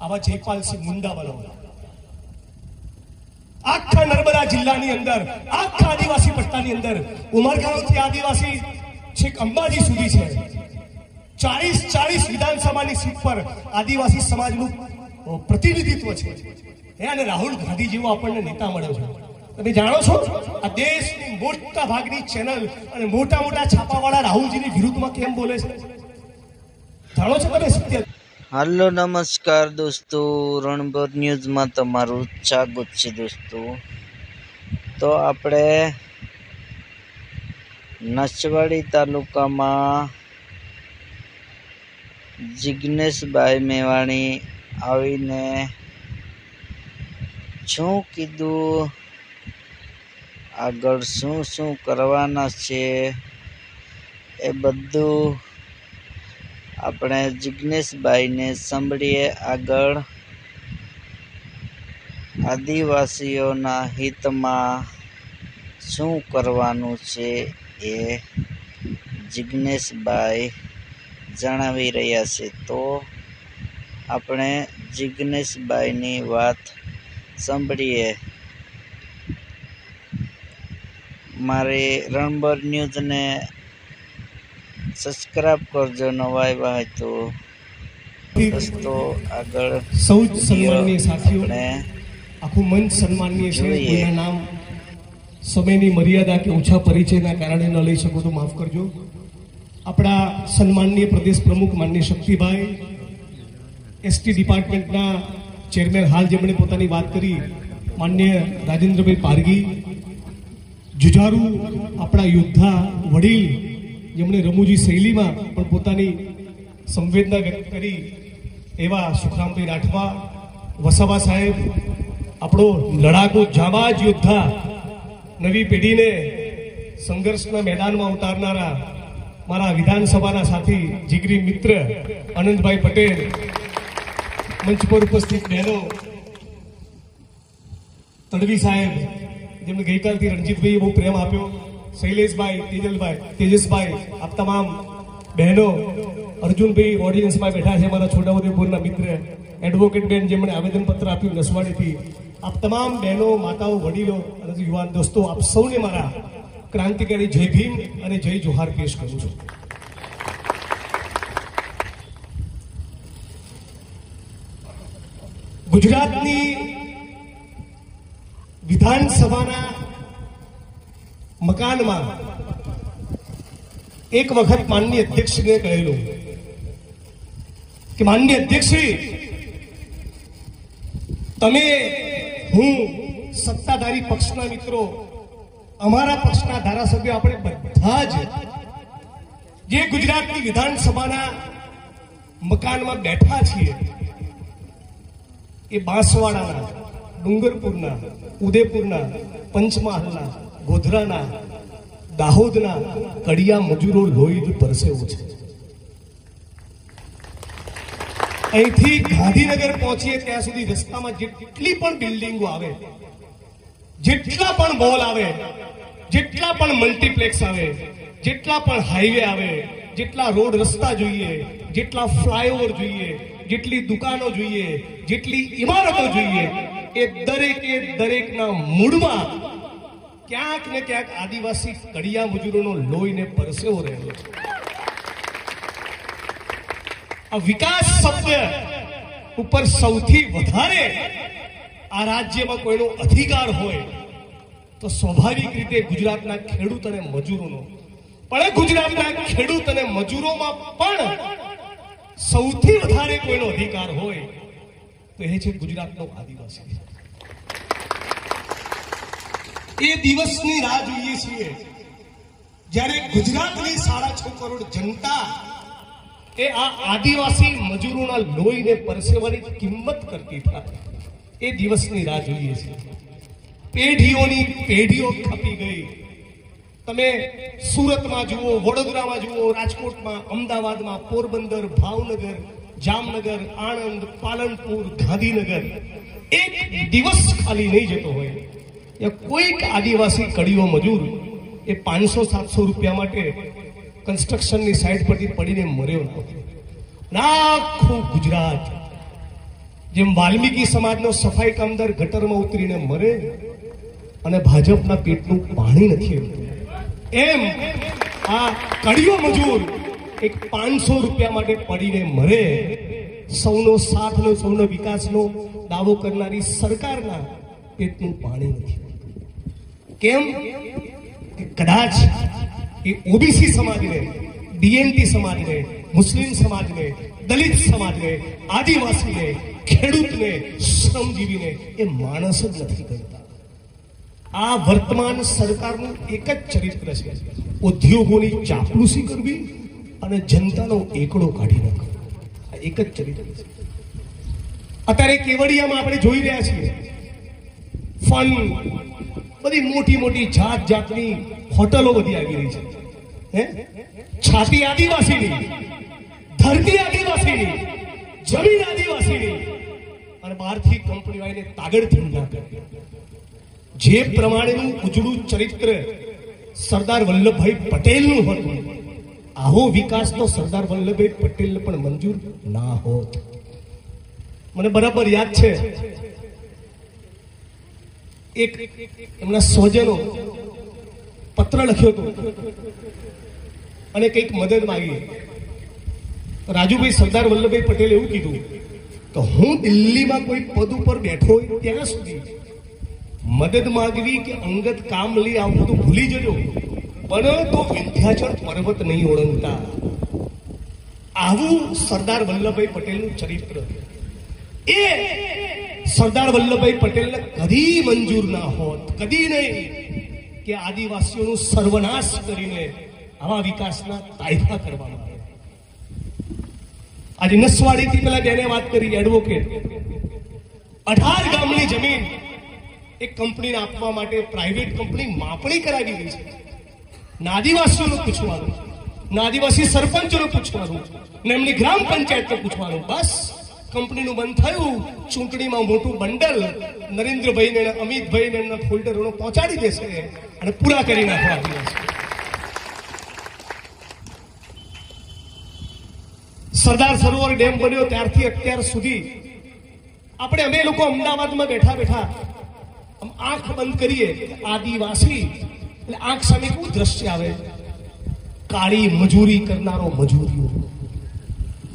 આવા જયપાલસિંહ મુંડા બનો આખા નર્મદા જિલ્લાની અંદર, આખા આદિવાસી પટ્ટાની અંદર, ઉમરગાંવથી આદિવાસી છેક અંબાજી સુધી છે. ચાલીસ ચાલીસ વિધાનસભાની સીટ પર આદિવાસી સમાજનું પ્રતિનિધિત્વ છે. હે, અને રાહુલ ગાંધી જેવો આપણને નેતા મળ્યો છે. તમે જાણો છો, આ દેશની મોટા ભાગની ચેનલ અને મોટા મોટા છાપાવાળા રાહુલજીની વિરુદ્ધમાં કેમ બોલે છે? જાણો છો તમે સત્ય હાલો, નમસ્કાર દોસ્તો. રણભર ન્યૂઝમાં તમારું સ્વાગત છે દોસ્તો. તો આપણે નસવાડી તાલુકામાં જિજ્ઞેશભાઈ મેવાણી આવીને શું કીધું? આગળ શું શું કરવાના છે? એ બધું આપણે જિજ્ઞેશભાઈને સાંભળીએ આગળ. આદિવાસીઓના હિતમાં શું કરવાનું છે એ જિજ્ઞેશભાઈ જણાવી રહ્યા છે. તો આપણે જિજ્ઞેશભાઈની વાત સાંભળીએ. મારી રણબર ન્યૂઝને સબસ્ક્રાઇબ કરજો નવા આવ્યા હોય તો. દોસ્તો આગળ સૌ સન્માનીય સન્માનનીય સાથીઓ આખું મંચ સન્માનીય છે. કોઈના નામ સમયની મર્યાદા કે ઓછા પરિચયના કારણે ન લઈ શકો તો માફ કરજો. આપણા સન્માનનીય પ્રદેશ પ્રમુખ માન્ય શક્તિભાઈ એસટી ડિપાર્ટમેન્ટના ચેરમેન હાલ જેમણે પોતાની વાત કરી માન્ય રાજેન્દ્રભાઈ પારગી જુજારુ આપણા યોદ્ધા વડીલ જેમણે રમૂજી શૈલીમાં પણ પોતાની સંવેદના વ્યક્ત કરી એવા સુખરામભાઈ રાઠવા. વસાવા સાહેબ, આપણો લડાકુ જાબાજ યોદ્ધા નવી પેઢીને સંઘર્ષના મેદાનમાં ઉતારનારા મારા વિધાનસભાના સાથી જીગરી મિત્ર આનંદભાઈ પટેલ, મંચ પર ઉપસ્થિત બહેનો, તડવી સાહેબ, જેમને ગઈકાલથી રણજીતભાઈએ બહુ પ્રેમ આપ્યો. શૈલેષભાઈ, તેજલભાઈ, તેજસભાઈ, આપ તમામ બહેનો, અર્જુનભાઈ ઓડિયન્સમાં બેઠા છે મારા છોટાઉદેપુરના મિત્ર. એડવોકેટ બેન જેમણે આવેદનપત્ર આપ્યું નસવાડીથી. આપ તમામ બહેનો, માતાઓ, વડીલો અને યુવાન દોસ્તો, આપ સૌને મારા ક્રાંતિકારી જય ભીમ અને જય જોહાર પેશ કરું છું. ગુજરાતની વિધાનસભાના મકાનમાં એક વખત માનનીય અધ્યક્ષને કહેલું કે, માનનીય અધ્યક્ષશ્રી, તમે, હું સત્તાધારી પક્ષના મિત્રો, અમારા પક્ષના ધારાસભ્યો, આપણે બધા જ જે ગુજરાતની વિધાનસભાના મકાનમાં બેઠા છીએ, એ બાંસવાડાના, ડુંગરપુરના ઉદયપુરના પંચમહાલના ગોધરાના, દાહોદના કડિયા મજૂરો લોહી પરસેવો છે. અહીંથી ગાંધીનગર પહોંચીએ ત્યાં સુધી રસ્તામાં જેટલી પણ બિલ્ડિંગો આવે, જેટલા પણ મોલ આવે, જેટલા પણ મલ્ટીપ્લેક્સ આવે, જેટલા પણ હાઈવે આવે, જેટલા રોડ રસ્તા જોઈએ, જેટલા ફ્લાયઓવર જોઈએ, જેટલી દુકાનો જોઈએ, જેટલી ઇમારતો જોઈએ, એ દરેકે દરેકના મૂળમાં ક્યાંક ને ક્યાંક આદિવાસી કડિયા મજૂરોનો લોહીને પરસેવો રહેલો આ વિકાસ શબ્દ ઉપર સૌથી વધારે આ રાજ્યમાં કોઈનો અધિકાર હોય તો સ્વાભાવિક રીતે ગુજરાતના ખેડૂત અને મજૂરોનો. પણ ગુજરાતના ખેડૂત અને મજૂરોમાં પણ સૌથી વધારે કોઈનો અધિકાર હોય તો એ છે ગુજરાતનો આદિવાસી. એ દિવસની રાહ જોઈએ છીએ. જ્યારે ગુજરાતની સાડા છ કરોડ જનતા એ આ આદિવાસી મજૂરોના લોહીને પરસેવાની કિંમત કરતી થાય. એ દિવસની રાહ જોઈએ છીએ. પેઢીઓની પેઢીઓ ખપી ગઈ. તમે સુરતમાં જુઓ, વડોદરામાં જુઓ, રાજકોટમાં, અમદાવાદમાં, પોરબંદર, ભાવનગર, જામનગર, આણંદ, પાલનપુર, ગાંધીનગર. એક દિવસ ખાલી નહીં જતો હોય. કોઈક આદિવાસી કડીઓ મજૂર એ પાંચસો, સાતસો રૂપિયા માટે કન્સ્ટ્રક્શનની સાઈડ પરથી પડીને મર્યો નથી આખું ગુજરાત, જેમ વાલ્મીકી સમાજનો સફાઈ કામદાર ગટરમાં ઉતરીને મરે અને ભાજપના પેટનું પાણી નથી એમ આ કડીઓ મજૂર એક પાંચસો રૂપિયા માટે પડીને મરે, સૌનો સાથનો, સૌનો વિકાસનો દાવો કરનારી સરકારના પેટનું પાણી નથી. કેમ? કદાચ એ ઓબીસી સમાજને ડીએનટી સમાજને મુસ્લિમ સમાજને દલિત સમાજને આદિવાસીને ખેડૂતને શ્રમજીવીને એ માણસ જ નથી કરતા આ વર્તમાન સરકારનું એક જ ચરિત્ર છે. ઉદ્યોગોની ચાપલુસી કરવી અને જનતાનો એકડો કાઢી નાખવો. આ એક જ ચરિત્ર છે. અત્યારે કેવડિયામાં આપણે જોઈ રહ્યા છીએ. ફન બધી મોટી મોટી જાત જાતની હોટલો બધી આવી રહી છે. હે? છાતી આદિવાસીની, ધરતી આદિવાસીની, જમીન આદિવાસીની. અને બહારથી કંપની વાળીને તાગડ ધંધા કરે. જે પ્રમાણેનું ઉજળું ચરિત્ર સરદાર વલ્લભભાઈ પટેલનું હતું, આવો વિકાસ તો સરદાર વલ્લભભાઈ પટેલને પણ મંજૂર ના હોત. મને બરાબર યાદ છે એક એમના સ્વજનો પત્ર લખ્યો હતો અને કંઈક મદદ માંગી. રાજુભાઈ સરદાર વલ્લભભાઈ પટેલે એવું કીધું કે હું દિલ્હીમાં કોઈ પદ ઉપર બેઠો હોય ત્યાં સુધી મદદ માંગવી કે અંગત કામ લઈ આવું તો ભૂલી જજો. પણ તો વિંધ્યાચળ પર્વત નહીં ઓળંગતા. આવું સરદાર વલ્લભભાઈ પટેલનું ચરિત્ર. એ સરદાર વલ્લભભાઈ પટેલને કદી મંજૂર ના હોત, કદી નહીં, કે આદિવાસીઓનું સર્વનાશ કરીને આવા વિકાસના કાયદા કરવામાં આવે. આજે નસવાડીથી પેલા બેને વાત કરી એડવોકેટ અઢાર ગામની જમીન એક કંપનીને આપવા માટે પ્રાઇવેટ કંપની માપણી કરાવી રહી છે. ના આદિવાસીઓનું પૂછવાનું, ના આદિવાસી સરપંચોનું પૂછવાનું, ને એમની ગ્રામ પંચાયતને પૂછવાનું, બસ. કંપનીનું બંધ થયું, ચૂંટણીમાં મોટું બંડલ નરેન્દ્રભાઈને અને અમિતભાઈને એમના ફોલ્ડરોનો પહોંચાડી દેશે અને પૂરા કરી નાખવા સરદાર સરોવર ડેમ બન્યો ત્યારથી અત્યાર સુધી. આપણે અમે લોકો અમદાવાદમાં બેઠા બેઠા આંખ બંધ કરીએ, આદિવાસી, એટલે આંખ સામે કેવું દ્રશ્ય આવે? કાળી મજૂરી કરનારો મજૂરીઓ.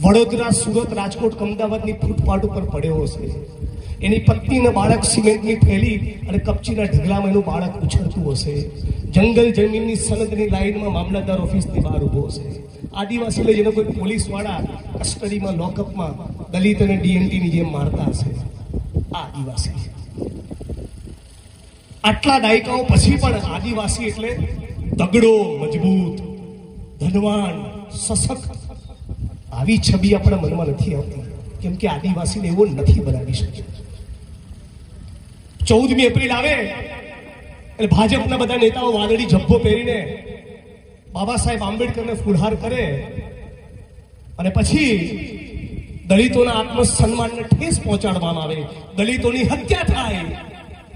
વડોદરા, સુરત, રાજકોટ, અમદાવાદની ફૂટપાથ ઉપર પડ્યો હશે. એની પત્ની અને બાળક સિમેન્ટની થેલી અને કપચીના ઢગલામાં એનું બાળક ઉછળતું હશે. જંગલ જમીનની સનદની લાઈનમાં મામલતદાર ઓફિસની બહાર ઊભો હશે. આદિવાસી લઈ જેને કોઈ પોલીસવાળા કસ્ટડીમાં, લોકઅપમાં, દલિત અને ડીએનટીની જેમ મારતા હશે. આ આદિવાસી. આટલા દાયકાઓ પછી પણ આદિવાસી એટલે તગડો, મજબૂત, ધનવાન, સશક્ત આવી છબી આપણા મનમાં નથી આવતી, કેમ કે આદિવાસીને એવો નથી બનાવી શક્યો ચૌદમી એપ્રિલ આવે, એટલે ભાજપના બધા નેતાઓ વાદળી જબ્બો પહેરીને બાબા સાહેબ આંબેડકરને ફુલહાર કરે, અને પછી દલિતોના આત્મસન્માનને ઠેસ પહોંચાડવામાં આવે, દલિતોની હત્યા થાય,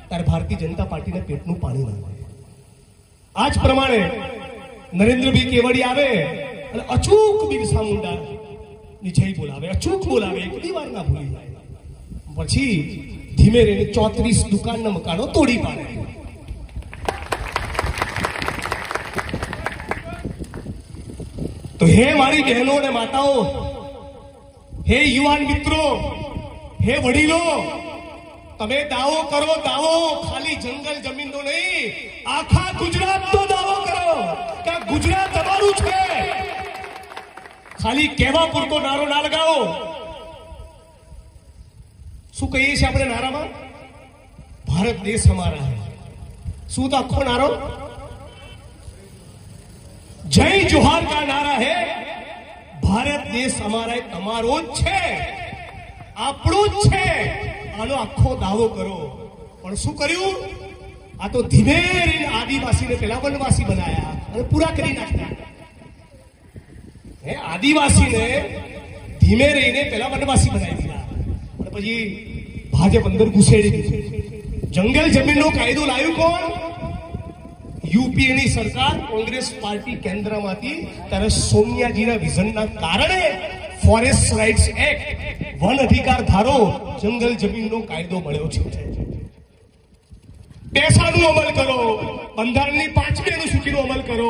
ત્યારે ભારતીય જનતા પાર્ટીને પેટનું પાણી ના આવે. આ જ પ્રમાણે નરેન્દ્રભાઈ કેવડી આવે, અને અચૂક બિરસા મુંડા જય બોલાવે, અચૂક બોલાવે, એક વાર ના ભૂલી જાય. પછી ધીમે રહીને ચોત્રીસ દુકાનના મકાનો તોડી પાડે. તો હે મારી બહેનો અને માતાઓ, હે યુવાન મિત્રો, હે વડીલો, તમે દાવો કરો, દાવો, ખાલી જંગલ જમીનનો નહીં, આખા ગુજરાતનો દાવો કરો, કે ગુજરાત તમારું છે. ખાલી કહેવા પૂરતો નારો ના લગાવો. શું કહીએ છીએ આપણે નારામાં? ભારત દેશ અમારા હે. શું તો આખો નારો? જય જોહાર કા નારા હે. ભારત દેશ અમારા તમારો જ છે. આપણું જ છે. આનો આખો દાવો કરો. પણ શું કર્યું? આ તો ધીમે આદિવાસીને પેલા વનવાસી બનાયા અને પૂરા કરી નાખ્યા. હે, આદિવાસીને ધીમે રહીને પેલા વનવાસી બનાવી દીધા. અને પછી ભાજપ અંદર ઘુસેડી દીધું. જંગલ જમીનનો કાયદો લાવ્યું કોણ? યુપીએની સરકાર કોંગ્રેસ પાર્ટી કેન્દ્રમાંથી ત્યારે સોનિયાજીના વિઝનના કારણે ફોરેસ્ટ રાઇટ્સ એક્ટ, વન અધિકાર ધારો, જંગલ જમીનનો કાયદો મળ્યો છે. પેસાનો અમલ કરો, બંધારણની પાંચમી અનુસૂચિનો અમલ કરો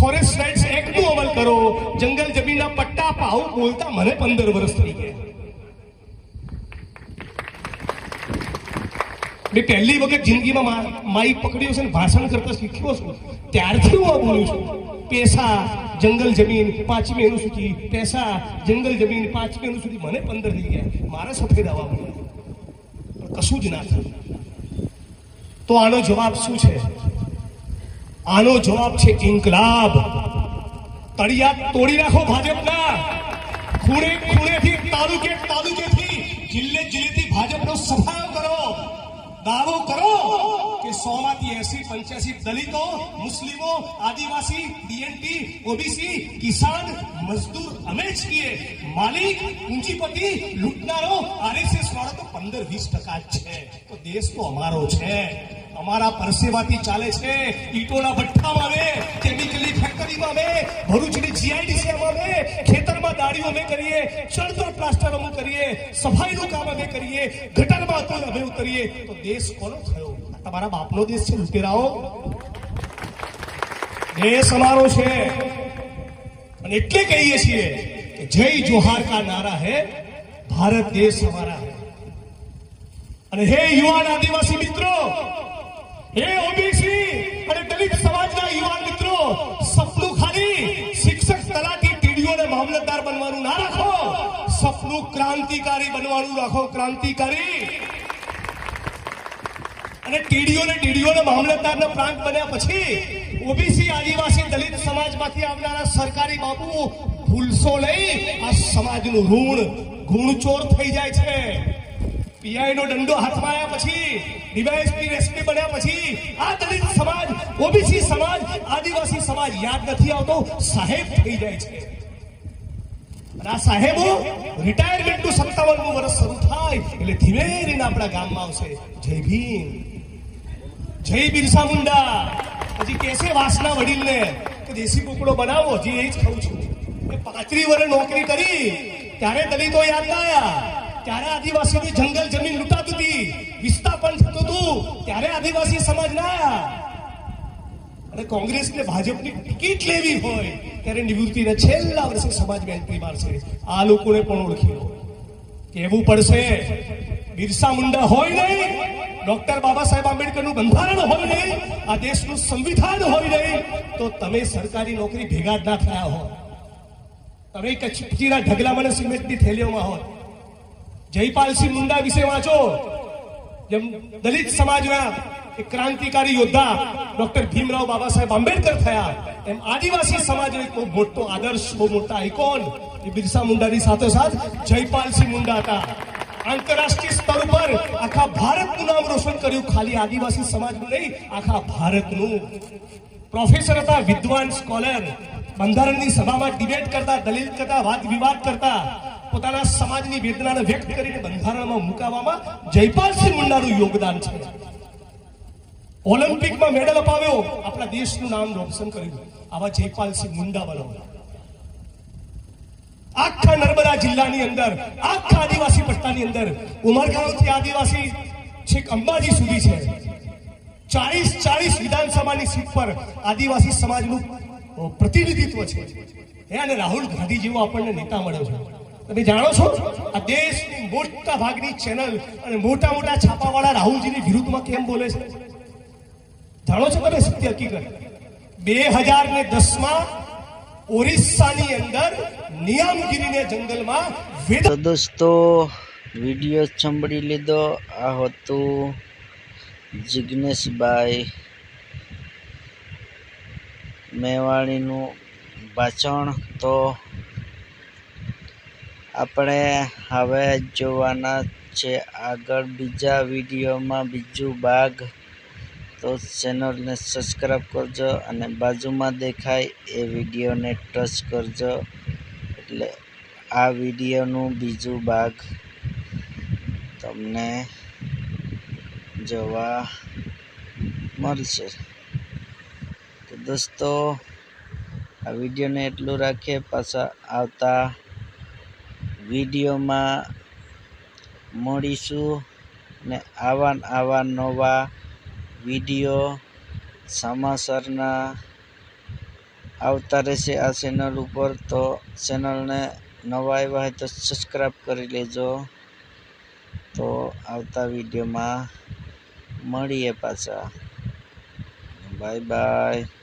ફોરેસ્ટ રાઇટ્સ એક્ટનું અમલ કરો. જંગલ જમીનના પટ્ટા પાઉ બોલતા મને પંદર વર્ષ થઈ ગયા. મેં પહેલી વખત જિંદગીમાં મા- માઈક પકડ્યો છે ને, ભાષણ કરતા શીખ્યો છું. ત્યારથી હું આ બોલું છું. પૈસા, જંગલ જમીન પાંચમી અનુસૂચિ. પૈસા, જંગલ જમીન પાંચમી અનુસૂચિ મને પંદર થઈ ગયા. મારા સફેદ આવવા મળ્યા કશું જ ના થયું. તો આનો જવાબ શું છે? આનો જવાબ છે ઇન્કલાબ. તળિયા તોડી નાખો ભાજપના. ખૂણે ખૂણેથી, તાલુકે તાલુકેથી, જિલ્લે જિલ્લેથી ભાજપનો સફાયો કરો. દાવો કરો કે સો માંથી એસી, પંચ્યાસી દલિતો, મુસ્લિમો, આદિવાસી ડીએનટી ઓબીસી, કિસાન, મજદૂર, અમે જ છીએ. માલિક, પૂંજીપતિ, લૂંટનારો, આરએસએસ વાળો તો પંદર વીસ ટકા જ છે. તો દેશ તો અમારો છે. અમારા પરસેવાથી ચાલે છે, ઈટોના ભઠ્ઠામાં અમે કેમિકલની ફેક્ટરીમાં અમે ભરૂચની જીઆઈડીસીમાં અમે ખેતરમાં દાડીઓ અમે કરીએ, ચણતર પ્લાસ્ટર અમે કરીએ, સફાઈનું કામ અમે કરીએ, ગટરમાં તો અમે ઉતરીએ. તો દેશ કોનો થયો? તમારા બાપનો દેશ છે, લુટેરાઓ. દેશ અમારો છે. અને એટલે કહીએ છીએ કે જય જોહાર કા નારા હે, ભારત દેશ અમારા. હે અને હે યુવાન આદિવાસી મિત્રો ક્રાંતિકારી બનવાનું રાખો, ક્રાંતિકારી. અને ટીડીઓ ને ટીડીઓ ને મામલતદારના પ્રાંત બન્યા પછી ઓબીસી આદિવાસી દલિત સમાજમાંથી આવનારા સરકારી બાબુઓ ભૂલશો નહીં. આ સમાજનું ઋણ ગુણચોર થઈ જાય છે. પીઆઈ નો દંડો હાથમાં આવ્યા પછી, ડીવાયએસપી એસપી બન્યા પછી આ દલિત સમાજ, ઓબીસી સમાજ, આદિવાસી સમાજ યાદ નથી આવતો, સાહેબ થઈ જાય છે. અને આ સાહેબો રિટાયરમેન્ટનું આવશે. જય ભીમ. જય બિરસા મુંડા. પછી વડીલને કે દેશી કુકડો બનાવો હજી એ જ ખાઉં છું. એ પાંત્રી નોકરી કરી. ત્યારે દલિતો યાદ ના આવ્યા ત્યારે આદિવાસીઓની જંગલ જમીન લૂંટાતી હતી. વિસ્થાપન થતું હતું. ત્યારે આદિવાસી સમાજ ના આવ્યા અને કોંગ્રેસ ને ભાજપની ટિકિટ લેવી હોય, ત્યારે નિવૃત્તિને છેલ્લા વર્ષે સમાજમાં એન્ટ્રી મારશે. આ લોકોને પણ ઓળખી કહેવું પડશે, બિરસા મુંડા હોય નહીં, ડોક્ટર બાબા સાહેબ આંબેડકરનું બંધારણ હોય નહીં, આ દેશનું સંવિધાન હોય નહીં, તો તમે સરકારી નોકરી ભેગા જ ના થયા હો તમે કચીના ઢગલામાં મને સિમેન્ટની થેલીઓમાં હો જયપાલસિંહ મુંડા વિશે વાંચો. જેમ દલિત સમાજના એક ક્રાંતિકારી યોદ્ધા ડોક્ટર ભીમરાવ બાબા સાહેબ આંબેડકર થયા, એમ આદિવાસી સમાજનો એક બહુ મોટો આદર્શ, બહુ મોટા આઇકોન એ બિરસા મુંડાની સાથોસાથ જયપાલસિંહ મુંડા હતા. આંતરરાષ્ટ્રીય સ્તર પર આખા ભારતનું નામ રોશન કર્યું, ખાલી આદિવાસી સમાજનું નહીં, આખા ભારતનું. પ્રોફેસર હતા, વિદ્વાન સ્કોલર. બંધારણની સભામાં ડિબેટ કરતા દલીલ કરતા, વાદ વિવાદ કરતા. પોતાના સમાજની વેદનાને વ્યક્ત કરીને બંધારણમાં મુકાવવામાં જયપાલસિંહ મુંડાનું યોગદાન છે. ઓલિમ્પિકમાં મેડલ અપાવ્યો. આપણા દેશનું નામ રોશન કર્યું. આવા જયપાલસિંહ મુંડા બનો આખા નર્મદા જિલ્લાની અંદર, આખા આદિવાસી પટ્ટાની અંદર, ઉમરગાંવથી આદિવાસી છેક અંબાજી સુધી છે. ચાલીસ ચાલીસ વિધાનસભાની સીટ પર આદિવાસી સમાજનું પ્રતિનિધિત્વ છે. અને રાહુલ ગાંધી જેવો આપણને નેતા મળ્યો છે. તમે જાણો છો? આ દેશની મોટા ભાગની ચેનલ અને મોટા મોટા છાપાવાળા રાહુલજીની વિરુદ્ધમાં કેમ બોલે છે? જાણો છો તમે સત્ય હકીકત? બે હજાર ને દસમાં ઓરિસ્સાની અંદર નિયામગીરીને જંગલમાં તો દોસ્તો, વીડિયો સંભળી લીધો. આ હતું જિગ્નેશભાઈ મેવાણીનું ભાષણ તો આપણે હવે જોવાના છે આગળ બીજા વિડીયોમાં બીજું ભાગ. તો ચેનલને સબસ્ક્રાઈબ કરજો અને બાજુમાં દેખાય એ વિડીયોને ટચ કરજો. એટલે આ વિડીયોનું બીજું ભાગ તમને જોવા મળશે. તો દોસ્તો, આ વિડીયોને એટલું રાખીએ. પાછા આવતા વિડીયોમાં મળીશું ને આવા આવા નવા વીડિયો સમાચારના આવતા રહેશે આ ચેનલ ઉપર. તો ચેનલને નવા આવ્યા હોય તો સબસ્ક્રાઈબ કરી લેજો. તો આવતા વિડીયોમાં મળીએ પાછા. Bye bye.